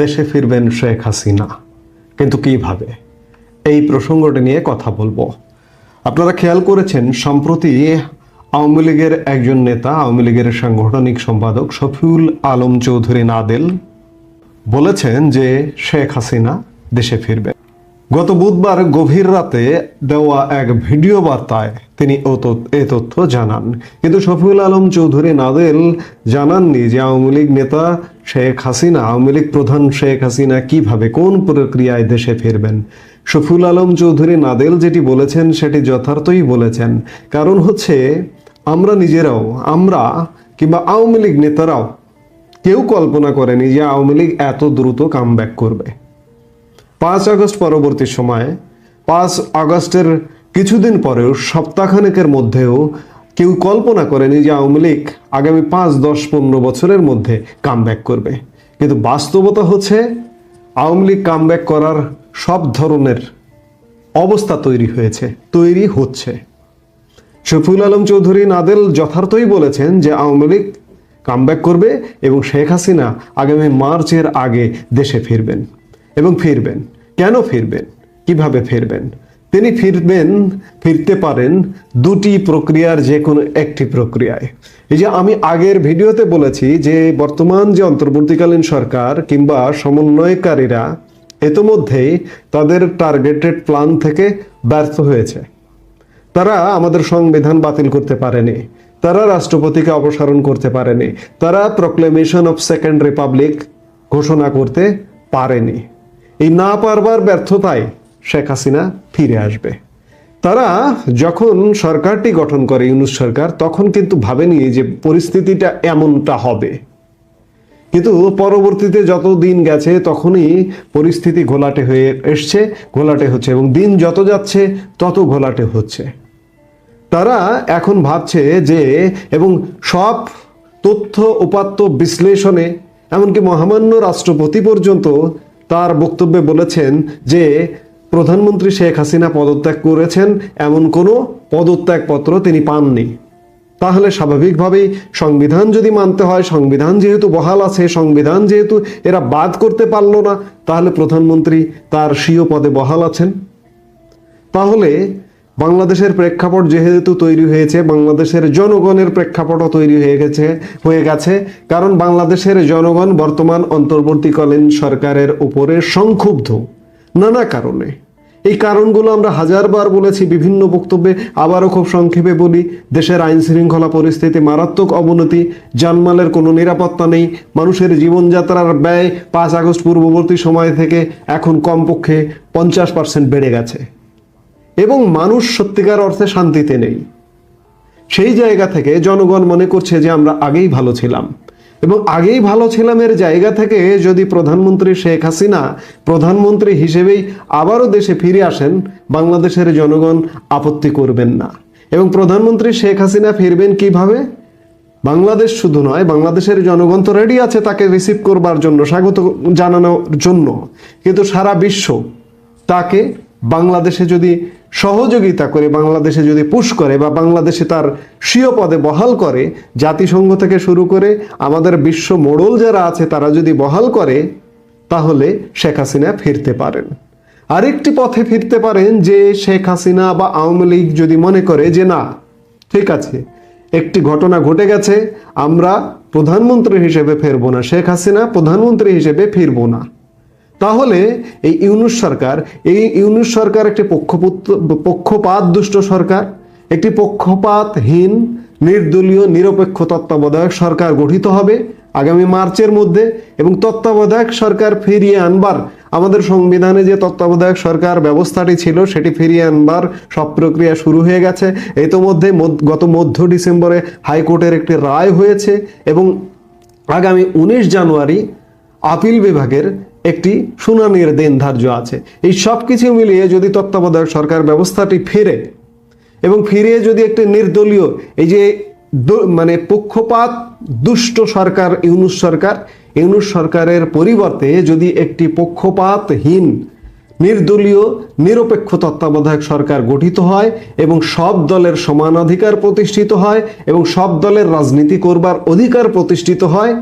দেশে ফিরবেন শেখ হাসিনা। কিন্তু কীভাবে? এই প্রসঙ্গটি নিয়ে কথা বলব। আপনারা খেয়াল করেছেন, সম্প্রতি আওয়ামী লীগের একজন নেতা, আওয়ামী লীগের সাংগঠনিক সম্পাদক শফিউল আলম চৌধুরী নাদেল বলেছেন যে শেখ হাসিনা দেশে ফিরবেন। গত বুধবার গভীর রাতে দেওয়া এক ভিডিও বার্তায় তিনি এ তথ্য জানান। কিন্তু শফিউল আলম চৌধুরী নাদেল জানাননি যে আওয়ামী লীগ নেতা শেখ হাসিনা, আওয়ামী লীগ প্রধান শেখ হাসিনা কীভাবে কোন প্রক্রিয়ায় দেশে ফিরবেন? শফিউল আলম চৌধুরী নাদেল যেটি বলেছেন সেটি যথার্থই বলেছেন। কারণ হচ্ছে আমরা নিজেরাও, আমরা কিংবা আওয়ামী লীগ নেতারাও কেউ কল্পনা করেনি যে আওয়ামী লীগ এত দ্রুত কামব্যাক করবে। পাঁচ আগস্ট পরবর্তী সময়ে, পাঁচ আগস্টের কিছুদিন পরেও সপ্তাহখানেকের মধ্যেও কেউ কল্পনা করেনি যে আওয়ামী লীগ আগামী পাঁচ, দশ, পনেরো বছরের মধ্যে কামব্যাক করবে। কিন্তু বাস্তবতা হচ্ছে, আওয়ামী লীগ কামব্যাক করার সব ধরনের অবস্থা তৈরি হয়েছে, তৈরি হচ্ছে। শফিউল আলম চৌধুরী নাদেল যথার্থই বলেছেন যে আওয়ামী লীগ কামব্যাক করবে এবং শেখ হাসিনা আগামী মার্চের আগে দেশে ফিরবেন। এবং ফিরবেন। কেন ফিরবেন? কীভাবে ফিরবেন? তিনি ফিরবেন, ফিরতে পারেন দুটি প্রক্রিয়ার যে কোনো একটি প্রক্রিয়ায়। এই যে আমি আগের ভিডিওতে বলেছি যে বর্তমান যে অন্তর্বর্তীকালীন সরকার কিংবা সমন্বয়কারীরা ইতোমধ্যেই তাদের টার্গেটেড প্ল্যান থেকে ব্যর্থ হয়েছে। তারা আমাদের সংবিধান বাতিল করতে পারেনি। তারা রাষ্ট্রপতিকে অপসারণ করতে পারেনি। তারা প্রক্লেমেশন অফ সেকেন্ড রিপাবলিক ঘোষণা করতে পারেনি। এই না পারবার ব্যর্থতায় শেখ হাসিনা ফিরে আসবে। তারা যখন সরকারটি গঠন করে, ইউনুস সরকার, তখন কিন্তু ভাবেনি যে পরিস্থিতিটা এমনটা হবে। কিন্তু পরবর্তীতে যত দিন গেছে, তখনই পরিস্থিতি ঘোলাটে হয়ে এসছে, ঘোলাটে হচ্ছে এবং দিন যত যাচ্ছে, তত ঘোলাটে হচ্ছে। তারা এখন ভাবছে যে, এবং সব তথ্য, উপাত্ত বিশ্লেষণে, এমনকি মহামান্য রাষ্ট্রপতি পর্যন্ত তার বক্তব্যে বলেছেন যে, প্রধানমন্ত্রী শেখ হাসিনা পদত্যাগ করেছেন, এমন কোনো পদত্যাগপত্র তিনি পাননি। তাহলে স্বাভাবিকভাবেই সংবিধান যদি মানতে হয়, সংবিধান যেহেতু বহাল আছে, সংবিধান যেহেতু এরা বাদ করতে পারল না, তাহলে প্রধানমন্ত্রী তার স্বীয় পদে বহাল আছেন। তাহলে বাংলাদেশের প্রেক্ষাপট যেহেতু তৈরি হয়েছে, বাংলাদেশের জনগণের প্রেক্ষাপটও তৈরি হয়ে গেছে হয়ে গেছে। কারণ বাংলাদেশের জনগণ বর্তমান অন্তর্বর্তীকালীন সরকারের উপরে সংক্ষুব্ধ। নানা কারণে। এই কারণগুলো আমরা হাজারবার বলেছি, বিভিন্ন বক্তব্যে আবারও খুব সংক্ষেপে বলি, দেশের আইন শৃঙ্খলা পরিস্থিতি মারাত্মক অবনতি জানমালের কোনো নিরাপত্তা নেই, মানুষের জীবনযাত্রার ব্যয় পাঁচ আগস্ট পূর্ববর্তী সময় থেকে এখন কমপক্ষে পঞ্চাশ পার্সেন্ট বেড়ে গেছে। এবং মানুষ সত্যিকার অর্থে শান্তিতে নেই। সেই জায়গা থেকে জনগণ মনে করছে যে আমরা আগেই ভালো ছিলাম এবং আগেই ভালো ছিলাম এর জায়গা থেকে যদি প্রধানমন্ত্রী শেখ হাসিনা প্রধানমন্ত্রী হিসেবেই আবারও দেশে ফিরে আসেন, বাংলাদেশের জনগণ আপত্তি করবেন না। এবং প্রধানমন্ত্রী শেখ হাসিনা ফিরবেন কীভাবে? বাংলাদেশ শুধু নয়, বাংলাদেশের জনগণ তো রেডি আছে তাকে রিসিভ করবার জন্য, স্বাগত জানানোর জন্য। কিন্তু সারা বিশ্ব তাকে বাংলাদেশে যদি সহযোগিতা করে বাংলাদেশে যদি পুশ করে বা বাংলাদেশে তার স্বীয় পদে বহাল করে, জাতিসংঘ থেকে শুরু করে আমাদের বিশ্ব মোড়ল যারা আছে তারা যদি বহাল করে, তাহলে শেখ হাসিনা ফিরতে পারেন। আরেকটি পথে ফিরতে পারেন যে শেখ হাসিনা বা আওয়ামী লীগ যদি মনে করে যে না, ঠিক আছে, একটি ঘটনা ঘটে গেছে, আমরা প্রধানমন্ত্রী হিসেবে ফিরবো না, শেখ হাসিনা প্রধানমন্ত্রী হিসেবে ফিরবো না। তাহলে এই ইউনুস সরকার, এই ইউনুস সরকার একটি পক্ষপুত পক্ষপাত দুষ্ট সরকার, একটি পক্ষপাতহীন, নির্দলীয়, নিরপেক্ষ তত্ত্বাবধায়ক সরকার গঠিত হবে আগামী মার্চের মধ্যে এবং তত্ত্বাবধায়ক সরকার ফিরিয়ে আনবার, আমাদের সংবিধানে যে তত্ত্বাবধায়ক সরকার ব্যবস্থাটি ছিল সেটি ফিরিয়ে আনবার সব প্রক্রিয়া শুরু হয়ে গেছে। ইতোমধ্যে মধ্য- গত মধ্য ডিসেম্বরে হাইকোর্টের একটি রায় হয়েছে এবং আগামী উনিশ জানুয়ারি আপিল বিভাগের একটি শুনানির দিন ধার্য আছে। এই সব কিছু মিলিয়ে যদি তত্ত্বাবধায়ক সরকার ব্যবস্থাটি ফেরে এবং ফিরে যদি একটি নির্দলীয়, এই যে মানে পক্ষপাত, দুষ্ট সরকার, ইউনুস সরকার, ইউনুস সরকারের পরিবর্তে যদি একটি পক্ষপাতহীন, নির্দলীয়, নিরপেক্ষ তত্ত্বাবধায়ক সরকার গঠিত হয় এবং সব দলের সমান অধিকার প্রতিষ্ঠিত হয় এবং সব দলের রাজনীতি করবার অধিকার প্রতিষ্ঠিত হয়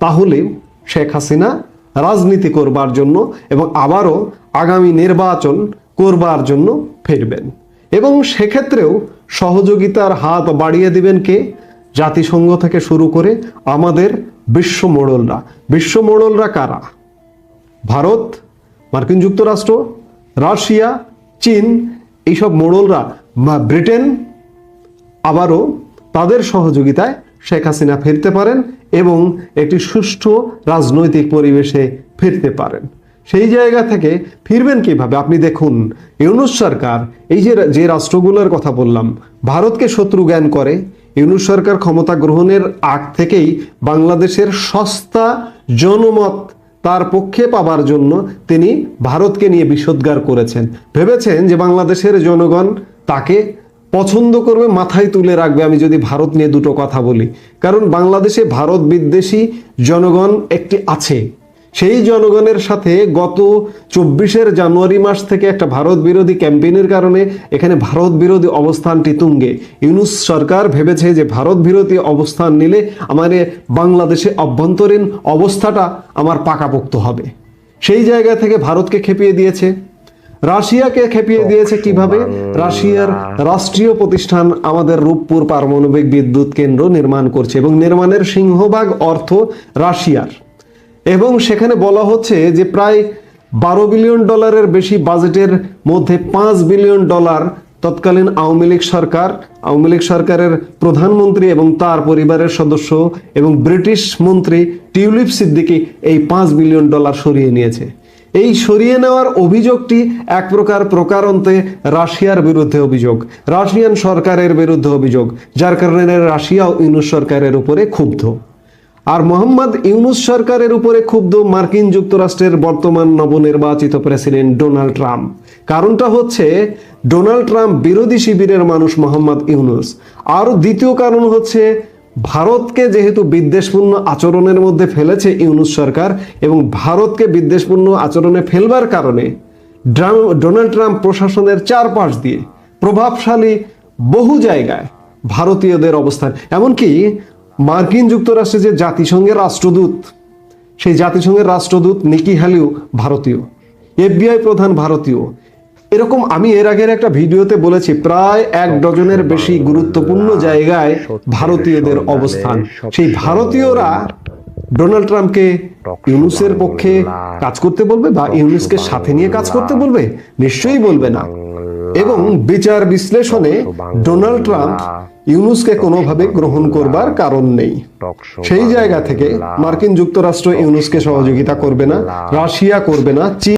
তাহলে শেখ হাসিনা রাজনীতি করবার জন্য এবং আবারও আগামী নির্বাচন করবার জন্য ফিরবেন। এবং সেক্ষেত্রেও সহযোগিতার হাত বাড়িয়ে দিবেন কে? জাতিসংঘ থেকে শুরু করে আমাদের বিশ্ব মোড়লরা বিশ্ব মোড়লরা কারা? ভারত, মার্কিন যুক্তরাষ্ট্র, রাশিয়া, চীন, এইসব মোড়লরা ব্রিটেন, আবারও তাদের সহযোগিতায় শেখ হাসিনা ফিরতে পারেন এবং একটি সুষ্ঠু রাজনৈতিক পরিবেশে ফিরতে পারেন। সেই জায়গা থেকে ফিরবেন কীভাবে? আপনি দেখুন, ইউনুস সরকার, এই যে যে রাষ্ট্রগুলোর কথা বললাম, ভারতকে শত্রু জ্ঞান করে। ইউনুস সরকার ক্ষমতা গ্রহণের আগ থেকেই বাংলাদেশের সস্তা জনমত তার পক্ষে পাবার জন্য তিনি ভারতকে নিয়ে বিষোদ্গার করেছেন। ভেবেছেন যে বাংলাদেশের জনগণ তাকে পছন্দ করবে, মাথায় তুলে রাখবে। আমি যদি ভারত নিয়ে দুটো কথা বলি, কারণ বাংলাদেশে ভারত বিদ্বেষী জনগণ একটি আছে। সেই জনগণের সাথে গত চব্বিশের জানুয়ারি মাস থেকে একটা ভারত বিরোধী ক্যাম্পেইনের কারণে এখানে ভারত বিরোধী অবস্থানটি তুঙ্গে ইউনুস সরকার ভেবেছে যে ভারত বিরোধী অবস্থান নিলে আমার বাংলাদেশে অভ্যন্তরীণ অবস্থাটা আমার পাকাপোক্ত হবে। সেই জায়গা থেকে ভারতকে খেপিয়ে দিয়েছে। রাশিয়াকে খেপিয়ে দিয়েছে কীভাবে? রাশিয়ার রাষ্ট্রীয় প্রতিষ্ঠান আমাদের রূপপুর পারমাণবিক বিদ্যুৎ কেন্দ্র নির্মাণ করছে এবং নির্মাণের সিংহভাগ অর্থ রাশিয়ার। এবং সেখানে বলা হচ্ছে যে প্রায় বারো বিলিয়ন ডলারের বেশি বাজেটের মধ্যে পাঁচ বিলিয়ন ডলার তৎকালীন আওয়ামী লীগ সরকার আওয়ামী লীগ সরকারের প্রধানমন্ত্রী এবং তার পরিবারের সদস্য এবং ব্রিটিশ মন্ত্রী টিউলিপ সিদ্দিকি এই পাঁচ বিলিয়ন ডলার সরিয়ে নিয়েছে। এই সরিয়ে নেওয়ার অভিযোগটি এক প্রকার প্রকারান্তে রাশিয়ার বিরুদ্ধে অভিযোগ, রাশিয়ান সরকারের বিরুদ্ধে অভিযোগ, যার কারণে রাশিয়া ও ইউনুস সরকারের উপরে ক্ষুব্ধ। আর মোহাম্মদ ইউনুস সরকারের উপরে ক্ষুব্ধ মার্কিন যুক্তরাষ্ট্রের বর্তমান নবনির্বাচিত প্রেসিডেন্ট ডোনাল্ড ট্রাম্প। কারণটা হচ্ছে, ডোনাল্ড ট্রাম্প বিরোধী শিবিরের মানুষ মোহাম্মদ ইউনুস। আর দ্বিতীয় কারণ হচ্ছে ভারতকে যেহেতু বিদ্বেষপূর্ণ আচরণের মধ্যে ফেলেছে ইউনুস সরকার এবং ভারতকে বিদ্বেষপূর্ণ আচরণে ফেলবার কারণে ডোনাল্ড ট্রাম্প প্রশাসনের চারপাশ দিয়ে প্রভাবশালী বহু জায়গায় ভারতীয়দের অবস্থান। এমনকি মার্কিন যুক্তরাষ্ট্রে যে জাতিসংঘের রাষ্ট্রদূত, সেই জাতিসংঘের রাষ্ট্রদূত নিকি হ্যালিও ভারতীয়। এফবিআই প্রধান ভারতীয় এরকম আমি এর আগের একটা ভিডিওতে বলেছি, প্রায় এক ডজনের বেশি গুরুত্বপূর্ণ জায়গায় ভারতীয়দের অবস্থান। সেই ভারতীয়রা ডোনাল্ড ট্রাম্পকে ইউনুসের পক্ষে কাজ করতে বলবে বা ইউনুসকে সাথে নিয়ে কাজ করতে বলবে? নিশ্চয়ই বলবে না। এবং বিচার বিশ্লেষণে ডোনাল্ড ট্রাম্প ইউনুসকে কোনোভাবে গ্রহণ করবার কারণ নেই। সেই জায়গা থেকে মার্কিন যুক্তরাষ্ট্র ইউনুসকে সহযোগিতা করবে না, রাশিয়া করবে না, চীন